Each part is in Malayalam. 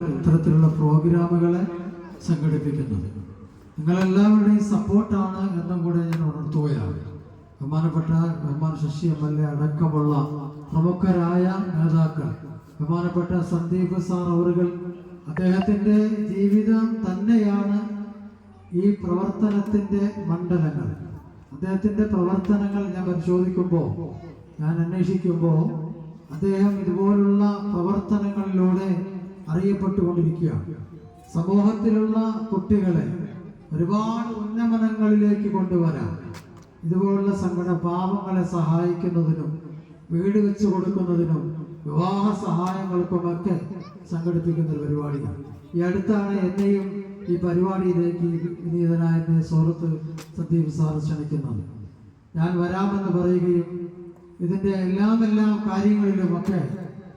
ഇത്തരത്തിലുള്ള പ്രോഗ്രാമുകളെ സംഘടിപ്പിക്കുന്നത്. നിങ്ങളെല്ലാവരുടെയും സപ്പോർട്ടാണ് എന്നും കൂടെ ഞാൻ ഉണർത്തുകയാണ്. ബഹുമാനപ്പെട്ട ബഹുമാൻ ശശി എം എൽ എ അടക്കമുള്ള പ്രമുഖരായ നേതാക്കൾ ബഹുമാനപ്പെട്ട സന്ദീപ് സാർ അവറുകൾ അദ്ദേഹത്തിന്റെ ജീവിതം തന്നെയാണ് ഈ പ്രവർത്തനത്തിന്റെ മണ്ഡലങ്ങൾ. അദ്ദേഹത്തിന്റെ പ്രവർത്തനങ്ങൾ ഞാൻ പരിശോധിക്കുമ്പോൾ ഞാൻ അന്വേഷിക്കുമ്പോൾ അദ്ദേഹം ഇതുപോലുള്ള പ്രവർത്തനങ്ങളിലൂടെ അറിയപ്പെട്ടുകൊണ്ടിരിക്കുകയാണ്. സമൂഹത്തിലുള്ള കുട്ടികളെ ഒരുപാട് ഉന്നമനങ്ങളിലേക്ക് കൊണ്ടുവരാം ഇതുപോലുള്ള സംഘടന പാവങ്ങളെ സഹായിക്കുന്നതിനും വീട് വെച്ച് കൊടുക്കുന്നതിനും വിവാഹ സഹായങ്ങൾക്കുമൊക്കെ സംഘടിപ്പിക്കുന്ന ഒരു പരിപാടിയാണ്. ഈ അടുത്താണ് എന്നെയും ഈ പരിപാടിയിലേക്ക് വിനീതനായ സുഹൃത്ത് സന്ദീപ് സാർ ക്ഷണിക്കുന്നത്. ഞാൻ വരാമെന്ന് പറയുകയും ഇതിന്റെ എല്ലാം കാര്യങ്ങളിലുമൊക്കെ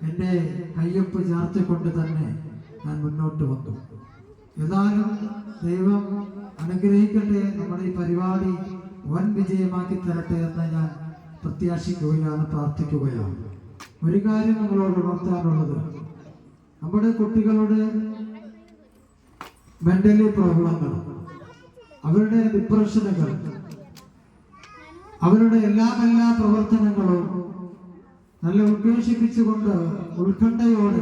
എന്റെ കയ്യൊപ്പ് ചേർത്തുകൊണ്ട് തന്നെ ഞാൻ മുന്നോട്ട് വന്നു. ഏതായാലും ദൈവം അനുഗ്രഹിക്കട്ടെ നമ്മുടെ ഈ പരിപാടി വൻ വിജയമാക്കി തരട്ടെ എന്ന് ഞാൻ പ്രത്യാശിക്കുകയാണ് പ്രാർത്ഥിക്കുകയാണ്. ഒരു കാര്യം നിങ്ങളോട് ഉണർത്താനുള്ളത്. നമ്മുടെ കുട്ടികളുടെ മെന്റലി പ്രോബ്ലങ്ങൾ അവരുടെ ഡിപ്രഷനുകൾ അവരുടെ എല്ലാ എല്ലാ പ്രവർത്തനങ്ങളും നല്ല ഉദ്ദേശിപ്പിച്ചുകൊണ്ട് ഉത്കണ്ഠയോടെ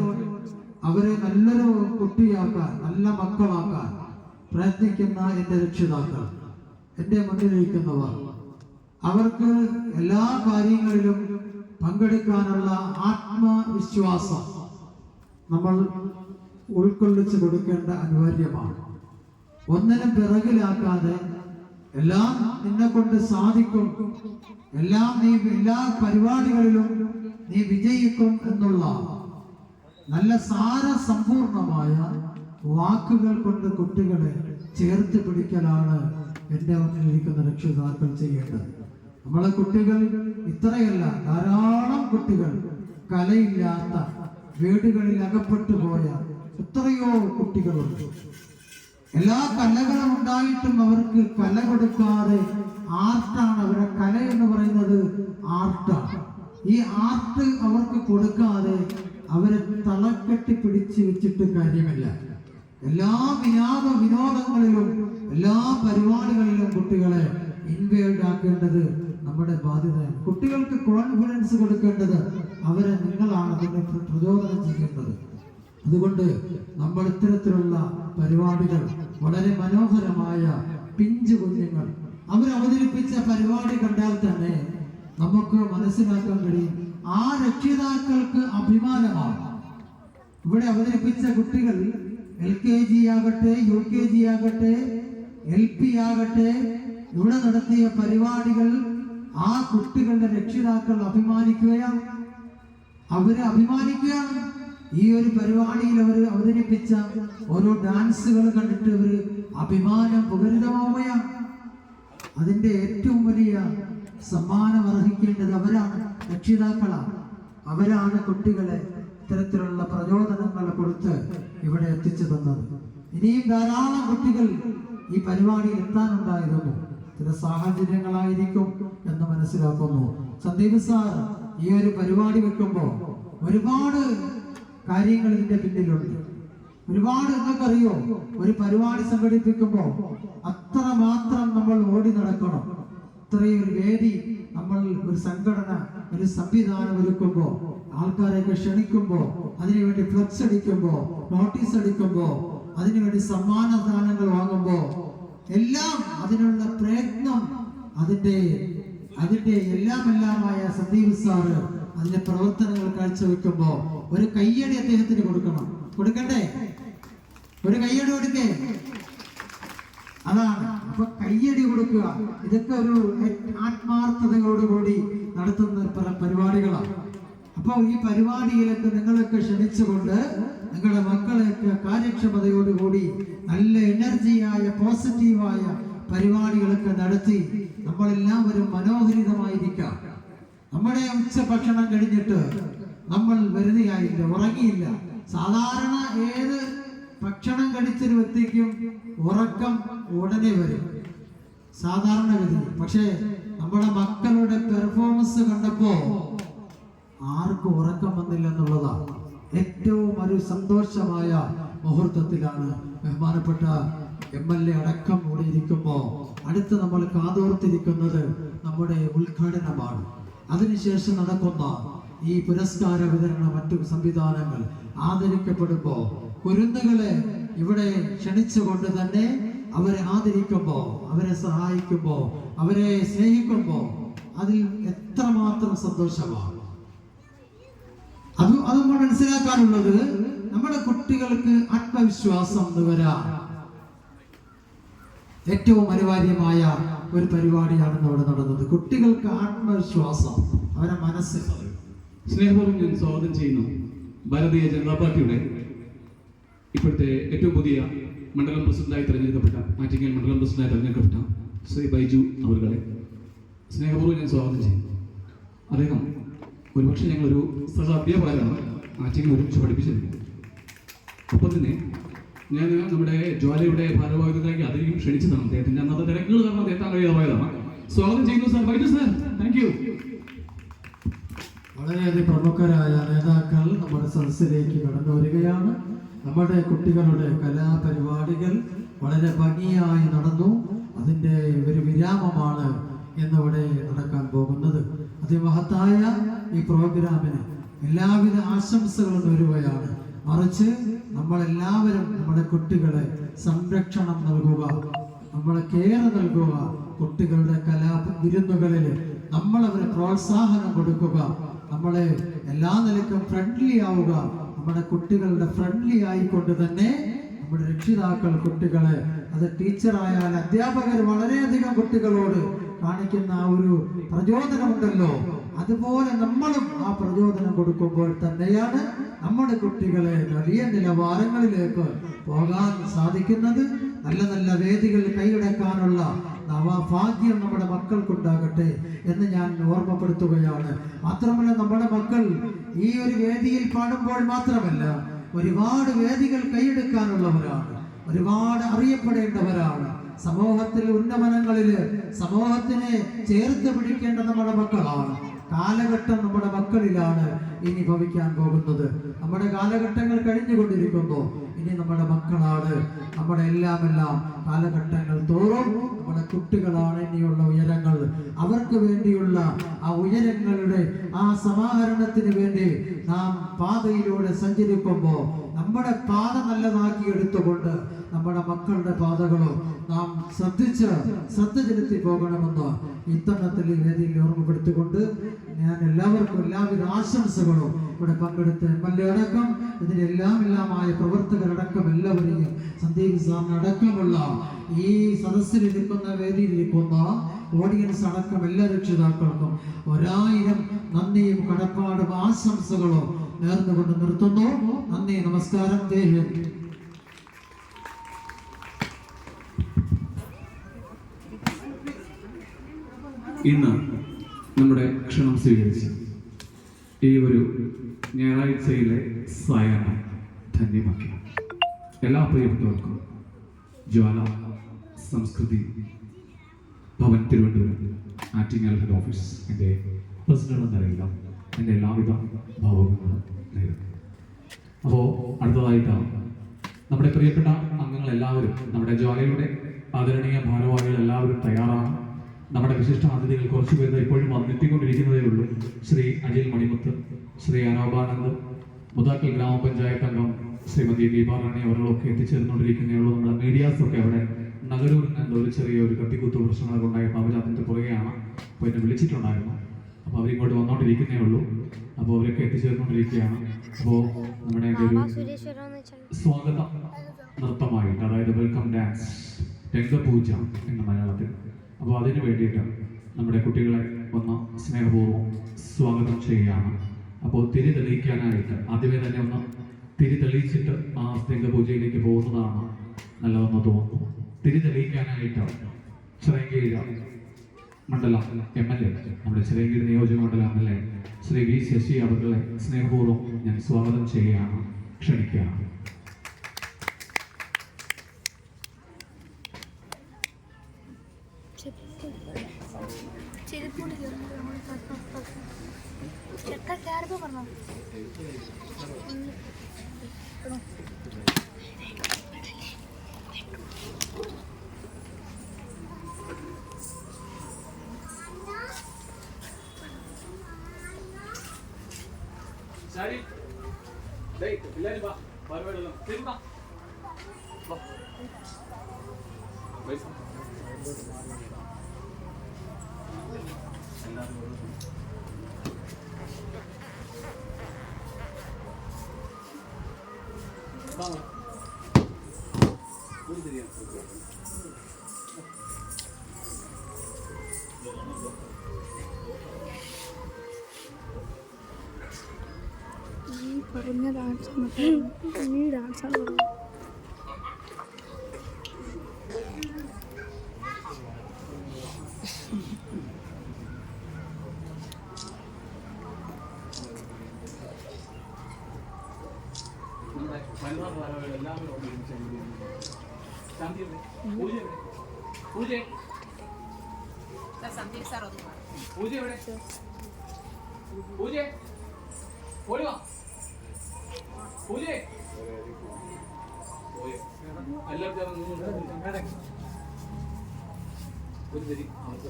അവരെ നല്ലൊരു കുട്ടിയാക്കാൻ നല്ല മക്കളാക്കാൻ പ്രയത്നിക്കുന്ന എന്റെ രക്ഷിതാക്കൾ എന്റെ മുന്നിലിരിക്കുന്നവർ. അവർക്ക് എല്ലാ കാര്യങ്ങളിലും പങ്കെടുക്കാനുള്ള ആത്മവിശ്വാസം നമ്മൾ ഉൾക്കൊള്ളിച്ചു കൊടുക്കേണ്ട അനിവാര്യമാണ്. ഒന്നിനും പിറകിലാക്കാതെ എല്ലാം നിന്നെ കൊണ്ട് സാധിക്കും എല്ലാം നീ എല്ലാ പരിപാടികളിലും നീ വിജയിക്കും എന്നുള്ള നല്ല സാരസമ്പൂർണമായ വാക്കുകൾ കൊണ്ട് കുട്ടികളെ ചേർത്ത് പിടിക്കലാണ് എന്റെ മുന്നിലിരിക്കുന്ന രക്ഷിതാക്കൾ ചെയ്യേണ്ടത്. നമ്മളെ കുട്ടികൾ ഇത്രയല്ല ധാരാളം കുട്ടികൾ കലയില്ലാത്ത വീടുകളിൽ അകപ്പെട്ടു പോയ എത്രയോ കുട്ടികളുണ്ട്. എല്ലാ കലകളും ഉണ്ടായിട്ടും അവർക്ക് കല കൊടുക്കാതെ ആർട്ടാണ് അവരുടെ കല എന്ന് പറയുന്നത് ആർട്ടാണ് ഈ ആർട്ട് അവർക്ക് കൊടുക്കാതെ അവരെ തളക്കെട്ടി പിടിച്ചു വെച്ചിട്ട് കാര്യമില്ല. എല്ലാ വിനോദ വിനോദങ്ങളിലും എല്ലാ പരിപാടികളിലും കുട്ടികളെ ഇൻവേൾഡ് ആക്കേണ്ടത് നമ്മുടെ ബാധ്യതയാണ്. കുട്ടികൾക്ക് കോൺഫിഡൻസ് കൊടുക്കേണ്ടത് അവരെ നിങ്ങളാണ് അതിനെ പ്ര- പ്രചോദനം ചെയ്യേണ്ടത്. അതുകൊണ്ട് നമ്മൾ ഇത്തരത്തിലുള്ള പരിപാടികൾ വളരെ മനോഹരമായ പിഞ്ചു കുഞ്ഞുങ്ങൾ അവർ അവതരിപ്പിച്ച പരിപാടി കണ്ടാൽ തന്നെ നമുക്ക് മനസ്സിലാക്കാൻ കഴിയും ആ രക്ഷിതാക്കൾക്ക് അഭിമാനമാണ്. ഇവിടെ അവതരിപ്പിച്ച കുട്ടികൾ എൽ കെ ജി ആകട്ടെ യു കെ ജി ആകട്ടെ എൽ പി ആകട്ടെ ഇവിടെ നടത്തിയ പരിപാടികൾ ആ കുട്ടികളുടെ രക്ഷിതാക്കൾ അഭിമാനിക്കുകയാണ്. അവരെ അഭിമാനിക്കുകയാണ്. ഈ ഒരു പരിപാടിയിൽ അവർ അവതരിപ്പിച്ച ഓരോ ഡാൻസുകൾ കണ്ടിട്ട് അവർ അഭിമാനം പുകരിതമാവുകയാണ്. അതിന്റെ ഏറ്റവും വലിയ സമ്മാനം അർഹിക്കേണ്ടത് അവരാണ് രക്ഷിതാക്കളാണ്. അവരാണ് കുട്ടികളെ ഇത്തരത്തിലുള്ള പ്രചോദനങ്ങൾ കൊടുത്ത് ഇവിടെ എത്തിച്ചു തന്നത്. ഇനിയും ധാരാളം കുട്ടികൾ ഈ പരിപാടിയിൽ എത്താനുണ്ടായിരുന്നു. ചില സാഹചര്യങ്ങളായിരിക്കും എന്ന് മനസ്സിലാക്കുന്നു. സന്ദീപ് സാർ ഈ ഒരു പരിപാടി വെക്കുമ്പോൾ ഒരുപാട് കാര്യങ്ങൾ ഇതിന്റെ പിന്നിലുണ്ട്. ഒരുപാട് നിങ്ങൾക്കറിയോ? ഒരു പരിപാടി സംഘടിപ്പിക്കുമ്പോൾ അത്ര മാത്രം നമ്മൾ ഓടി നടക്കണം. ഇത്രയും ഒരു വേദി നമ്മൾ ഒരു സംഘടന ഒരു സംവിധാനം ഒരുക്കുമ്പോൾ ആൾക്കാരെയൊക്കെ ക്ഷണിക്കുമ്പോൾ അതിനുവേണ്ടി ഫ്ലക്സ് അടിക്കുമ്പോൾ നോട്ടീസ് അടിക്കുമ്പോൾ അതിനുവേണ്ടി സമ്മാനദാനങ്ങൾ വാങ്ങുമ്പോൾ എല്ലാം അതിനുള്ള പ്രയത്നം അതിന്റെ അതിന്റെ എല്ലാം എല്ലാമായ സന്ദീപ് സാറ് അതിന്റെ പ്രവർത്തനങ്ങൾ കാഴ്ചവെക്കുമ്പോ ഒരു കയ്യടി അദ്ദേഹത്തിന് കൊടുക്കണം. കൊടുക്കണ്ടേ? ഒരു കയ്യടി കൊടുക്കേ? അതാണ്. അപ്പൊ കയ്യടി കൊടുക്കുക. ഇതൊക്കെ ഒരു ആത്മാർത്ഥതയോടുകൂടി നടത്തുന്ന പല പരിപാടികളാണ്. അപ്പൊ ഈ പരിപാടിയിലൊക്കെ നിങ്ങളൊക്കെ ക്ഷണിച്ചുകൊണ്ട് നിങ്ങളുടെ മക്കളെയൊക്കെ കാര്യക്ഷമതയോടുകൂടി നല്ല എനർജിയായ പോസിറ്റീവായ പരിപാടികളൊക്കെ നടത്തി നമ്മളെല്ലാവരും മനോഹരിതമായിരിക്കാം. നമ്മുടെ ഉച്ച ഭക്ഷണം കഴിഞ്ഞിട്ട് നമ്മൾ വെറുതെയായില്ല ഉറങ്ങിയില്ല. സാധാരണ ഏത് ഭക്ഷണം കഴിച്ചൊരു വ്യക്തിക്കും ഉറക്കം ഉടനെ വരും. സാധാരണ ഗതി പക്ഷേ നമ്മുടെ മക്കളുടെ പെർഫോമൻസ് കണ്ടപ്പോ ആർക്കും ഉറക്കം വന്നില്ല എന്നുള്ളതാണ്. ഏറ്റവും ഒരു സന്തോഷമായ മുഹൂർത്തത്തിലാണ് ബഹുമാനപ്പെട്ട എം എൽ എ അടക്കം ഇരിക്കുമ്പോൾ അടുത്ത് നമ്മൾ കാതോർത്തിരിക്കുന്നത് നമ്മുടെ ഉദ്ഘാടനമാണ്. അതിനുശേഷം നടക്കുന്ന ഈ പുരസ്കാര വിതരണ മറ്റു സംവിധാനങ്ങൾ ആദരിക്കപ്പെടുമ്പോൾ കുരുന്നുകളെ ഇവിടെ ക്ഷണിച്ചുകൊണ്ട് തന്നെ അവരെ ആദരിക്കുമ്പോൾ അവരെ സഹായിക്കുമ്പോൾ അവരെ സ്നേഹിക്കുമ്പോൾ അതിൽ എത്രമാത്രം സന്തോഷമാണ്. അത് അത് നമ്മൾ മനസ്സിലാക്കാനുള്ളത് നമ്മുടെ കുട്ടികൾക്ക് ആത്മവിശ്വാസം എന്ന് വരാം. ഏറ്റവും അനിവാര്യമായ ഒരു പരിപാടിയാണ് ഇവിടെ നടന്നത്. കുട്ടികൾക്ക് ആത്മവിശ്വാസം. അവരെ മനസ്സിൽ സ്നേഹപൂർവം ഞാൻ സ്വാഗതം ചെയ്യുന്നു ഭാരതീയ ജനതാ പാർട്ടിയുടെ ഇപ്പോഴത്തെ ഏറ്റവും പുതിയ മണ്ഡലം പ്രസിഡന്റായി തിരഞ്ഞെടുക്കപ്പെട്ട ആറ്റിങ്ങൽ മണ്ഡലം പ്രസിഡന്റായി തിരഞ്ഞെടുക്കപ്പെട്ട ശ്രീ ബൈജു അവരുടെ സ്നേഹപൂർവം ഞാൻ സ്വാഗതം ചെയ്യുന്നു. അദ്ദേഹം ഒരുപക്ഷെ ഞങ്ങളൊരു സഹ അധ്യാപകരാണ് ആറ്റിങ്ങൽ ഒരുമിച്ച് പഠിപ്പിച്ചത് ഒപ്പം തന്നെ ഞാൻ നമ്മുടെ ജ്വാലയുടെ ഭാരവാഹിത്വത്തിലേക്ക് അധികം ക്ഷണിച്ചതാണ് അദ്ദേഹത്തിന്റെ അന്നത്തെ തിരക്കുകൾ കാരണം അദ്ദേഹത്തെ കഴിയാതായതാണ് സ്വാഗതം ചെയ്യുന്നു സാർ. ബൈജു സാർ താങ്ക് വളരെയധികം പ്രമുഖരായ നേതാക്കൾ നമ്മുടെ സദസ്സിലേക്ക് കടന്നു വരികയാണ്. നമ്മുടെ കുട്ടികളുടെ കലാപരിപാടികൾ വളരെ ഭംഗിയായി നടന്നു. അതിന്റെ ഒരു വിരാമമാണ് ഇന്നിവിടെ നടക്കാൻ പോകുന്നത്. അതിമഹത്തായ ഈ പ്രോഗ്രാമിന് എല്ലാവിധ ആശംസകളും നേരുകയാണ്. മറിച്ച് നമ്മളെല്ലാവരും നമ്മുടെ കുട്ടികളെ സംരക്ഷണം നൽകുക നമ്മളെ കെയർ നൽകുക കുട്ടികളുടെ കലാ വിരുന്നുകളിൽ നമ്മളവരെ പ്രോത്സാഹനം കൊടുക്കുക നമ്മളെ എല്ലാ നിലക്കും ഫ്രണ്ട്ലി ആവുക. നമ്മുടെ കുട്ടികളുടെ ഫ്രണ്ട്ലി ആയിക്കൊണ്ട് തന്നെ നമ്മുടെ രക്ഷിതാക്കൾ കുട്ടികളെ അത് ടീച്ചറായാൽ അധ്യാപകർ വളരെയധികം കുട്ടികളോട് കാണിക്കുന്ന ആ ഒരു പ്രചോദനമുണ്ടല്ലോ. അതുപോലെ നമ്മളും ആ പ്രചോദനം കൊടുക്കുമ്പോൾ തന്നെയാണ് നമ്മുടെ കുട്ടികളെ വലിയ നിലവാരങ്ങളിലേക്ക് പോകാൻ സാധിക്കുന്നത്. നല്ല നല്ല വേദികൾ കൈയടക്കാനുള്ള നവഭാഗ്യം നമ്മുടെ മക്കൾക്കുണ്ടാകട്ടെ എന്ന് ഞാൻ ഓർമ്മപ്പെടുത്തുകയാണ്. മാത്രമല്ല നമ്മുടെ മക്കൾ ഈ ഒരു വേദിയിൽ പാടുമ്പോൾ മാത്രമല്ല ഒരുപാട് വേദികൾ കൈയെടുക്കാനുള്ളവരാണ്. ഒരുപാട് അറിയപ്പെടേണ്ടവരാണ്. സമൂഹത്തിൽ ഉന്നമനങ്ങളിൽ സമൂഹത്തിനെ ചേർത്ത് പിടിക്കേണ്ട നമ്മുടെ മക്കളാണ്. കാലഘട്ടം നമ്മുടെ മക്കളിലാണ് ഇനി ഭവിക്കാൻ പോകുന്നത്. നമ്മുടെ കാലഘട്ടങ്ങൾ കഴിഞ്ഞുകൊണ്ടിരിക്കുന്നു. ഇനി നമ്മുടെ മക്കളാണ്. നമ്മുടെ എല്ലാം എല്ലാം കാലഘട്ടങ്ങൾ തോറും നമ്മുടെ കുട്ടികളാണ് ഇനിയുള്ള ഉയരങ്ങൾ. അവർക്ക് വേണ്ടിയുള്ള ആ ഉയരങ്ങളുടെ ആ സമാഹരണത്തിന് വേണ്ടി നാം പാതയിലൂടെ സഞ്ചരിക്കുമ്പോൾ നമ്മുടെ പാത നല്ലതാക്കി എടുത്തുകൊണ്ട് നമ്മുടെ മക്കളുടെ പാതകളോ നാം ശ്രദ്ധിച്ച് ശ്രദ്ധ ചെലുത്തി പോകണമെന്ന് ഇത്തരണത്തിൽ ഈ വേദിയിൽ ഓർമ്മപ്പെടുത്തിക്കൊണ്ട് ഞാൻ എല്ലാവർക്കും എല്ലാവിധ ആശംസകളും ഇവിടെ പങ്കെടുത്ത് എം എൽ എ അടക്കം ഇതിനെല്ലാം എല്ലാമായ പ്രവർത്തകരടക്കം എല്ലാവരെയും സന്ദീപ് സാറിന് അടക്കമുള്ള ഈ സദസ്സിൽ വേദിയിലിരിക്കുന്ന ഓഡിയൻസ് അടക്കം എല്ലാ രക്ഷിതാക്കൾക്കും ഒരായിരം നന്ദിയും കടപ്പാടും ആശംസകളും നേർന്നുകൊണ്ട് നിർത്തുന്നു. നന്ദി നമസ്കാരം. ദേഹം ഇന്ന് നമ്മുടെ ക്ഷണം സ്വീകരിച്ച. ഈ ഒരു ഞായറാഴ്ചയിലെ സായാഹ്നം ധന്യമാക്കി. എല്ലാ പ്രിയപ്പെട്ടവർക്കും ജ്വാല സംസ്കൃതി ഭവൻ തിരുവനന്തപുരം ആറ്റിങ്ങൽ ഹെഡ് ഓഫീസ് എന്റെ പ്രസിഡന്റ് എന്നറിയില്ല. എന്റെ എല്ലാവിധ ഭാവങ്ങളും നേരിടും അപ്പോൾ അടുത്തതായിട്ടാണ് നമ്മുടെ പ്രിയപ്പെട്ട അംഗങ്ങൾ എല്ലാവരും നമ്മുടെ ജ്വാലയുടെ ആദരണീയ ഭാരവാഹികൾ എല്ലാവരും തയ്യാറാണ്. നമ്മുടെ വിശിഷ്ട അതിഥികൾ കുറച്ച് പേര് ഇപ്പോഴും വന്നെത്തിക്കൊണ്ടിരിക്കുന്നതേ ഉള്ളൂ. ശ്രീ അനിൽ മണിമുത്ത് ശ്രീ അനോപാനന്ദ് മുതാക്കൽ ഗ്രാമപഞ്ചായത്ത് അംഗം ശ്രീമതി ദീപാറാണി അവരുകളൊക്കെ എത്തിച്ചേർന്നുകൊണ്ടിരിക്കുന്നേയുള്ളൂ നമ്മുടെ മീഡിയാസ് ഒക്കെ അവിടെ നഗരൂരിൽ നിന്ന് ഒരു ചെറിയ ഒരു കത്തിക്കുത്തു പ്രശ്നങ്ങളൊക്കെ ഉണ്ടായപ്പോൾ അവർ അതിന്റെ പുറകെയാണ് അപ്പോൾ എന്നെ വിളിച്ചിട്ടുണ്ടായിരുന്നു. അപ്പോൾ അവരിങ്ങോട്ട് വന്നുകൊണ്ടിരിക്കുന്നേ ഉള്ളൂ. അപ്പോൾ അവരൊക്കെ എത്തിച്ചേർന്നുകൊണ്ടിരിക്കുകയാണ്. അപ്പോൾ നമ്മുടെ ഒരു സ്വാഗത നൃത്തമായിട്ട് അതായത് വെൽക്കം ഡാൻസ് രംഗപൂജ എന്ന മലയാളത്തിൽ. അപ്പോൾ അതിന് വേണ്ടിയിട്ട് നമ്മുടെ കുട്ടികളെ ഒന്ന് സ്നേഹപൂർവം സ്വാഗതം ചെയ്യുകയാണ്. അപ്പോൾ തിരി തെളിയിക്കാനായിട്ട് ആദ്യമേ തന്നെ ഒന്ന് തിരി തെളിയിച്ചിട്ട് ആ സ്നേഹപൂജയിലേക്ക് പോകുന്നതാണ് നല്ലതെന്ന് തോന്നുന്നു. തിരി തെളിയിക്കാനായിട്ട് ചിറങ്കീഴ മണ്ഡലം എം എൽ എ നമ്മുടെ ചിറങ്കീഴ് നിയോജക മണ്ഡലം M L A Shri V Sasi അവരുടെ സ്നേഹപൂർവം ഞാൻ സ്വാഗതം ചെയ്യുകയാണ് ക്ഷണിക്കുകയാണ്. ചെരുപ്പൂടി ചെക്ക കയറിപ്പോ പറഞ്ഞോ ഡേയ് എല്ലാരും വാ. പരിപാടിയെല്ലാം ശരി വാ. പറഞ്ഞ ഡാൻസ് ഈ ഡാൻസാണ് പറഞ്ഞത് നമ്മുടെ വനിതാ ഭാരവാഹികൾ എല്ലാവരും. ശാന്തി? പൂജ? പൂജ സന്ദീപ് സാർ ഒന്ന്. പൂജ എവിടെ പൂജ ഓടി വാ പൂജ? എല്ലാവരും ഒരു തിരി അവർക്ക്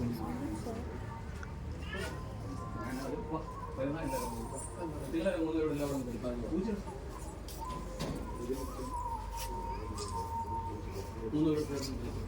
വരുന്ന എല്ലാവരും. പിള്ളേരെ മൂന്നുപേരോട് എല്ലാവരും. പൂജ മൂന്നുപേരോട് ചേർന്ന് നിന്ന്.